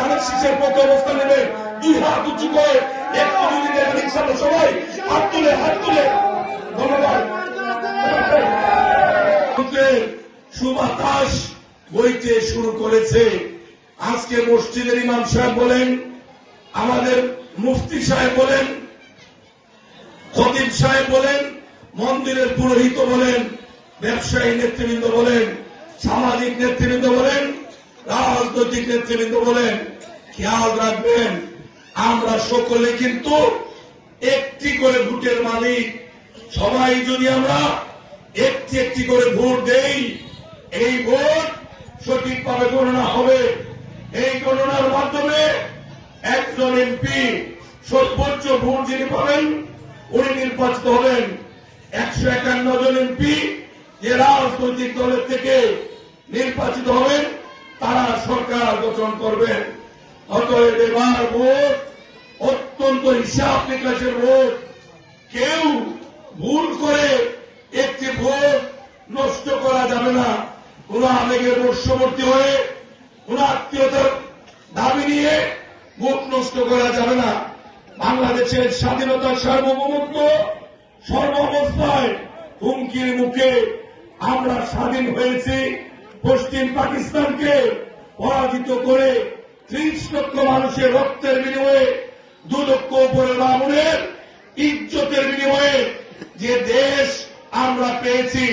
ধানের শীষের অবস্থান নেবেন দুই হাত উঁচু করে একটু সবাই হাত তুলে হাত তুলে। ধন্যবাদ। সুবাতাস বইতে শুরু করেছে। আজকে মসজিদের ইমাম সাহেব বলেন, আমাদের মুফতি সাহেব বলেন, খতিব সাহেব বলেন, মন্দিরের পুরোহিত বলেন, ব্যবসায়ী নেতৃবৃন্দ বলেন, সামাজিক নেতৃবৃন্দ রাজনৈতিক নেতৃবৃন্দ বলেন, খেয়াল রাখবেন, আমরা সকলে কিন্তু একটি করে ভোটের মালিক। সবাই যদি আমরা একটি একটি করে ভোট দেই, এই ভোট সঠিকভাবে গণনা হবে। এই গণনার মাধ্যমে একজন এমপি সর্বোচ্চ ভোট যিনি পাবেন, উনি নির্বাচিত হবেন। একশো একান্ন জন এমপি যে রাজনৈতিক দলের থেকে নির্বাচিত হবেন গঠন করবেন। অতএব এবার ভোট, অত্যন্ত হিসাব নিকাশের ভোট। কেউ ভুল করে একটি ভোট নষ্ট করা যাবে না। কোন আবেগের বর্ষবর্তী হয়ে কোন আত্মীয়তার দাবি নিয়ে ভোট নষ্ট করা যাবে না। বাংলাদেশের স্বাধীনতার সার্বভৌমত্ব সর্ব অবস্থায় হুমকির মুখে আমরা স্বাধীন হয়েছি। পশ্চিম পাকিস্তানকে পরাজিত করে ত্রিশ লক্ষ মানুষের রক্তের বিনিময়ে দু লক্ষ উপরে বামুনের ইজ্জতের বিনিময়ে যে দেশ আমরা পেয়েছি,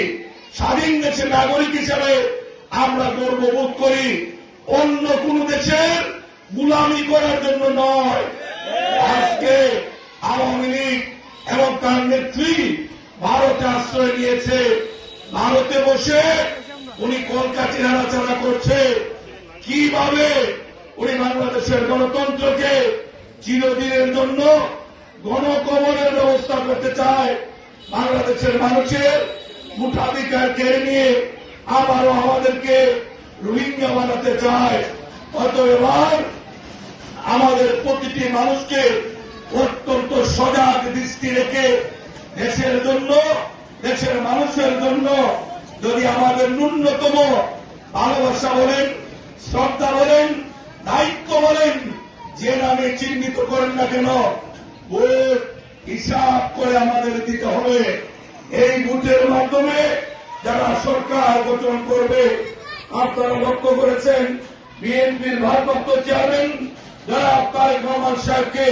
স্বাধীন দেশের নাগরিক হিসেবে আমরা গর্ববোধ করি, অন্য কোন দেশের গুলামি করার জন্য নয়। আজকে আওয়ামী লীগ এবং তার নেত্রী ভারতে আশ্রয় নিয়েছে। ভারতে বসে উনি কলকাতি নাড়াচাড়া করছে। কীভাবে উনি বাংলাদেশের গণতন্ত্রকে চিরদিনের জন্য গণকবরের ব্যবস্থা করতে চায়, বাংলাদেশের মানুষের মুঠাধিকার কেড়ে নিয়ে আবারও আমাদেরকে রোহিঙ্গা বানাতে চায়। অতএব এবার আমাদের প্রতিটি মানুষকে অত্যন্ত সজাগ দৃষ্টি রেখে দেশের জন্য, দেশের মানুষের জন্য যদি আমাদের ন্যূনতম ভালোবাসা বলেন শ্রদ্ধা বলেন, দায়িত্ব বলেন, যে নামে চিহ্নিত করেন না কেন, ভোট হিসাব করে আমাদের দিতে হবে। এই ভোটের মাধ্যমে যারা সরকার গঠন করবে, আপনারা লক্ষ্য করেছেন, বিএনপির ভারপ্রাপ্ত চেয়ারম্যান যারা তারেক রহমান সাহেবকে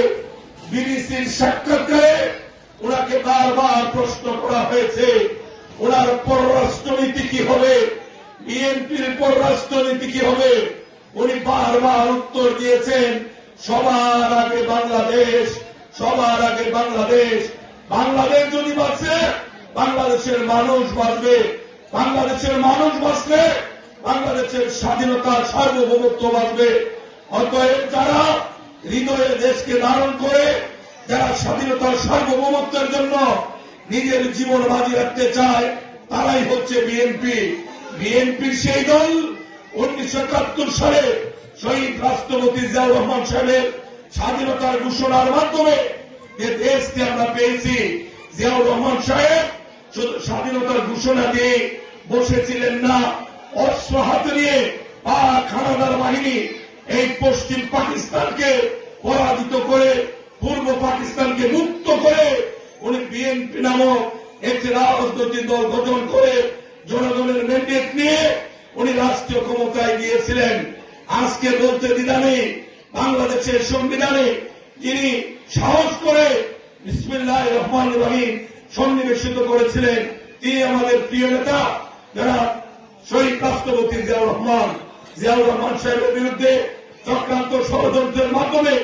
বিবিসির সাক্ষাৎকারে ওনাকে বারবার প্রশ্ন করা হয়েছে, ওনার পররাষ্ট্রনীতি কি হবে? বিএনপির পররাষ্ট্রনীতি কি হবে? উনি বারবার উত্তর দিয়েছেন, সবার আগে বাংলাদেশ, সবার আগে বাংলাদেশ। বাংলাদেশ যদি বাঁচে, বাংলাদেশের মানুষ বাঁচবে। বাংলাদেশের মানুষ বাঁচলে, বাংলাদেশের স্বাধীনতার সার্বভৌমত্ব বাঁচবে। অতএব যারা হৃদয়ে দেশকে ধারণ করে, যারা স্বাধীনতার সার্বভৌমত্বের জন্য নিজের জীবন বাজি রাখতে চায়, তারাই হচ্ছে বিএনপি। বিএনপির সেই দল উনিশশো একাত্তর সালে শহীদ রাষ্ট্রপতি জিয়াউর রহমান সাহেবের স্বাধীনতার ঘোষণার মাধ্যমে যে দেশকে আমরা পেয়েছি, জিয়াউর রহমান সাহেব স্বাধীনতার ঘোষণা দিয়ে বসেছিলেন না, অস্ত্র হাতে নিয়ে পাক হানাদার বাহিনী এই পশ্চিম পাকিস্তানকে পরাজিত করে, পূর্ব পাকিস্তানকে মুক্ত করে, উনি বিএনপি নামক একটি রাজনৈতিক দল গঠন করে জনগণের ম্যান্ডেট নিয়ে উনি রাষ্ট্রীয় ক্ষমতায় গিয়েছিলেন। আজকে বলতে দ্বিধানে বাংলাদেশের সংবিধানে যিনি সাহস করে বিসমিল্লাহ রহমান রহিম সন্নিবেশিত করেছিলেন, তিনি আমাদের প্রিয় নেতা যারা শহীদ রাষ্ট্রপতি জিয়াউর রহমান। জিয়াউর রহমান সাহেবের বিরুদ্ধে চক্রান্ত ষড়যন্ত্রের মাধ্যমে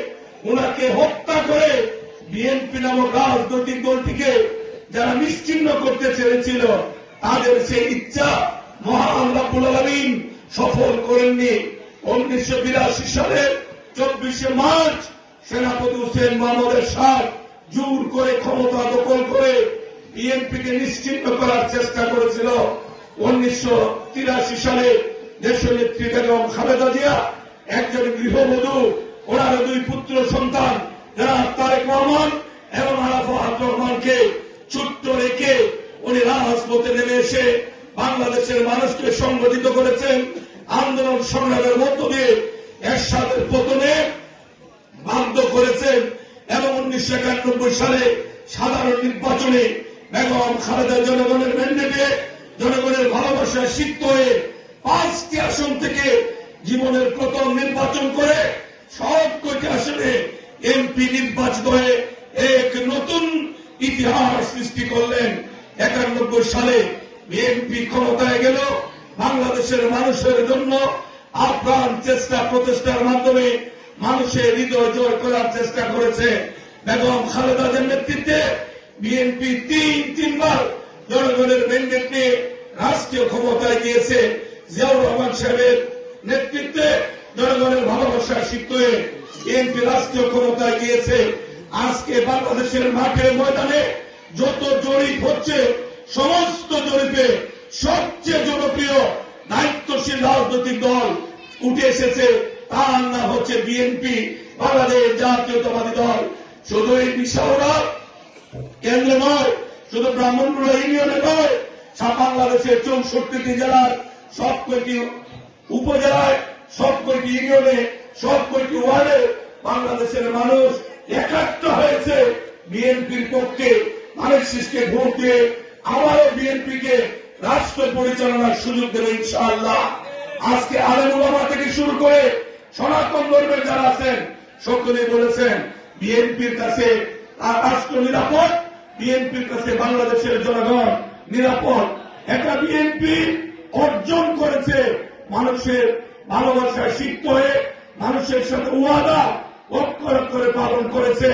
ওনাকে হত্যা করে বিএনপি নামক রাজনৈতিক দলটিকে যারা নিশ্চিন্ন করতে চেয়েছিল তাদের সেই ইচ্ছা মহান সফল করেননি। উনিশশো বিরাশি সালের চব্বিশে মার্চ সেনাপতি হুসেন মাহমুদের সাথ জোর করে ক্ষমতা দখল করে বিএনপিকে নিশ্চিন্ন করার চেষ্টা করেছিল। উনিশশো তিরাশি সালে দেশনেত্রী বেগম খালেদা জিয়া, একজন গৃহবধূ ওনার দুই পুত্র সন্তান, যারা তারেক রহমান এবং আরাফাত রহমানকে ছোট্ট রেখে উনি রাজপথে নেমে এসে বাংলাদেশের মানুষকে সংগঠিত করেছেন। আন্দোলন সংগ্রামের মধ্য দিয়ে এরশাদের পতনে বাধ্য করেছেন এবং উনিশশো একানব্বই সালে সাধারণ নির্বাচনে বেগম খালেদা জনগণের ম্যান্ডেটে জনগণের ভালোবাসায় সিদ্ধ হয়ে পাঁচটি আসন থেকে জীবনের প্রথম নির্বাচন করে সব কয়টি আসনে এমপি নির্বাচিত হয়ে এক নতুন ইতিহাস সৃষ্টি করলেন। একানব্বই সালে বিএনপি ক্ষমতায় গেল। বাংলাদেশের মানুষের জন্য আপ্রাণ চেষ্টা প্রচেষ্টার মাধ্যমে মানুষের হৃদয় জয় করার চেষ্টা করেছে বেগম খালেদাদের নেতৃত্বে বিএনপি তিন, তিনবার জনগণের ম্যান্ডেট রাষ্ট্রীয় ক্ষমতায় গিয়েছে। জিয়াউর রহমান সাহেবের নেতৃত্বে জনগণের ভালোবাসা সিদ্ধ হয়ে বিএনপি রাষ্ট্রীয় ক্ষমতায় গিয়েছে। আজকে বাংলাদেশের মাঠে ময়দানে যত জরিপ হচ্ছে, সমস্ত জরিপে সবচেয়ে জনপ্রিয় দায়িত্বশীল রাজনৈতিক দল উঠে এসেছে। তার নাম হচ্ছে বিএনপি বাংলাদেশ জাতীয়তাবাদী দল। শুধু এই বিষয়রা কেন্দ্রে নয়, শুধু ব্রাহ্মণপুরা ইউনিয়নে নয়, সারা বাংলাদেশের চৌষট্টিটি জেলার সব কয়টি উপজেলায় সব কয়টি ইউনিয়নে সব কয়টি ওয়ার্ডে বাংলাদেশের মানুষ একাত্ম হয়েছে। বিএনপির পক্ষে মানিক শিষকে ভোট দিয়ে আবারও বিএনপিকে রাষ্ট্র পরিচালনার সুযোগ দেবে ইনশাআল্লাহ। আজকে আলেমুলামা থেকে শুরু করে সনাতন ধর্মের যারা আছেন সকলে বলেছেন, বিএনপির কাছে রাষ্ট্র নিরাপদ, বিএনপির কাছে বাংলাদেশের জনগণ নিরাপদ। একটা বিএনপি অর্জন করেছে মানুষের ভালোবাসায় সিক্ত হয়ে, মানুষের সাথে ওয়াদা অক্ষর করে পালন করেছে।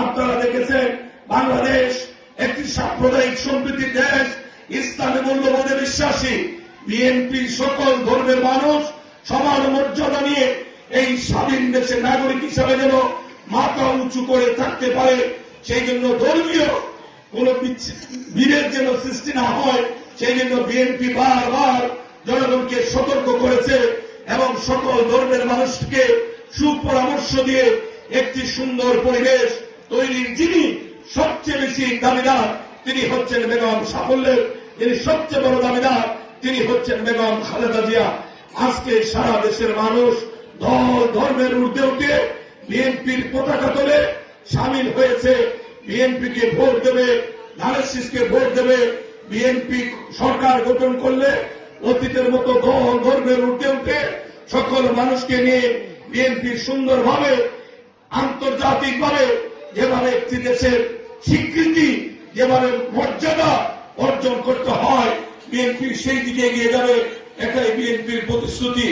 আপনারা দেখেছেন, বাংলাদেশ একটি সাম্প্রদায়িক সম্প্রীতির দেশ, ইসলামী মূল্যবোধে বিশ্বাসী। বিএনপি সকল ধর্মের মানুষ সমান মর্যাদা নিয়ে এই স্বাধীন দেশের নাগরিক হিসাবে যেন মাথা উঁচু করে থাকতে পারে, সেই জন্য ধর্মীয় কোন বীরের যেন সৃষ্টি না হয়, সেই জন্য বিএনপি বারবার জনগণকে সতর্ক করেছে এবং সকল ধর্মের মানুষকে সুপরামর্শ দিয়ে একটি সুন্দর পরিবেশ তৈরির যিনি সবচেয়ে বেশি দাবিদার তিনি হচ্ছেন বেগম সাফল্যের। তিনি সবচেয়ে বড় দাবিদার তিনি হচ্ছেন বেগম খালেদা জিয়া। আজকে সারা দেশের মানুষ দল ধর্মের ঊর্ধ্বে উঠে বিএনপির পতাকা তোলে, সামিল হয়েছে। বিএনপিকে ভোট দেবে, ধানের ভোট দেবে। বিএনপি সরকার গঠন করলে অতীতের মতো দল ধর্মের ঊর্ধ্বে উঠে সকল মানুষকে নিয়ে বিএনপি সুন্দরভাবে, আন্তর্জাতিকভাবে যেভাবে একটি দেশের স্বীকৃতি যেভাবে মর্যাদা অর্জন করতে হয় বিএনপি সেই দিকে এগিয়ে যাবে এটাই বিএনপির প্রতিশ্রুতি।